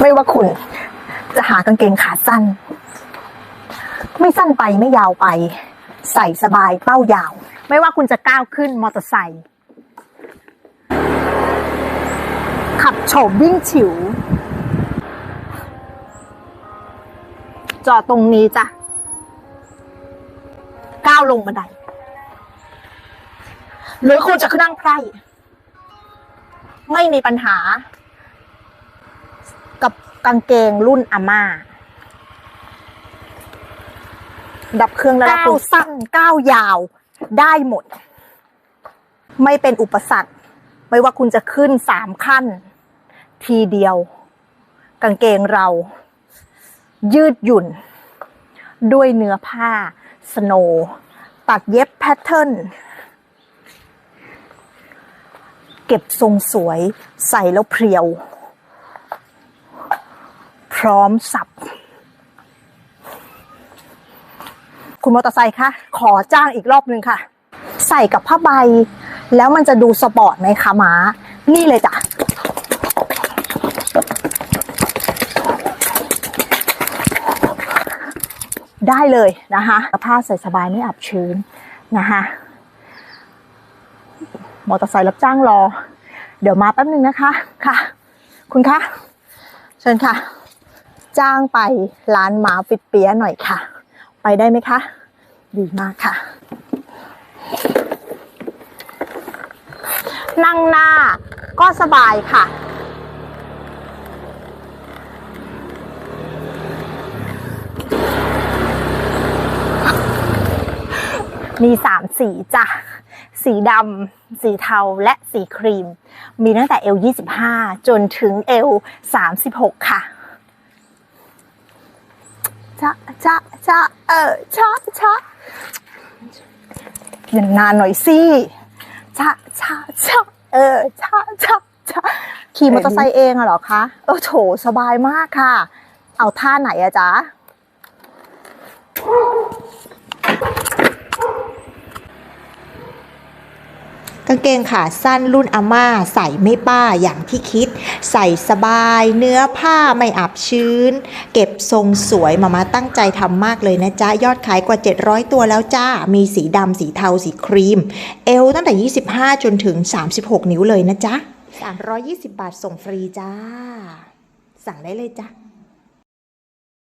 ไม่ว่าคุณ จะหากางเกงขาสั้น ไม่สั้นไปไม่ยาวไป ใส่สบายเป้ายาว ไม่ว่าคุณจะก้าวขึ้นมอเตอร์ไซค์ขับโฉบวิ่งฉิว จอดตรงนี้จ้ะ ก้าวลงบันได หรือคุณจะขึ้นนั่งไพร่ไม่มีปัญหา กับกางเกงรุ่นอาม่า ดับเครื่องแล้วก้าวสั้นก้าวยาวได้หมด ไม่เป็นอุปสรรค ไม่ว่าคุณจะขึ้นสามขั้น ทีเดียว กางเกงเรา ยืดหยุ่น ด้วยเนื้อผ้า สโนว์ตัดเย็บแพทเทิร์นเก็บทรงสวย ใส่แล้วเพรียว พร้อมสับ คุณมอเตอร์ไซค์คะขอจ้างอีกรอบนึงค่ะ ใส่กับผ้าใบ แล้วมันจะดูสปอร์ตไหมคะม้านี่เลยจ้ะได้เลยนะคะผ้าใส่สบายไม่อับชื้นนะคะมอเตอร์ไซค์รับจ้างรอ เดี๋ยวมาแป๊บนึงนะคะค่ะ คุณคะ เชิญค่ะ จ้างไปร้านหมาฟิตเปียหน่อยค่ะ ไปได้ไหมคะ ดีมากค่ะ นั่งหน้าก็สบายค่ะมีสามสีจ้ะ สีดำ สีเทา และสีครีม มีตั้งแต่เอล25 จนถึงเอล36 ค่ะ ชะชะชะเออชะชะอย่างนานหน่อยสิชะชะชะเออชะชะชะขี่มอเตอร์ไซค์เองอะเหรอคะเออโถสบายมากค่ะ เอาท่าไหนอะจ๊ะ กางเกงขาสั้นรุ่นอาม่าใส่ไม่ป้าอย่างที่คิด ใส่สบายเนื้อผ้าไม่อับชื้น เก็บทรงสวยมามาตั้งใจทำมากเลยนะจ๊ะ ยอดขายกว่า 700 ตัวแล้วจ้า มีสีดำสีเทาสีครีม เอวตั้งแต่ 25 จนถึง 36 นิ้วเลยนะจ๊ะ 320 บาทส่งฟรีจ้า สั่งได้เลยจ้ะ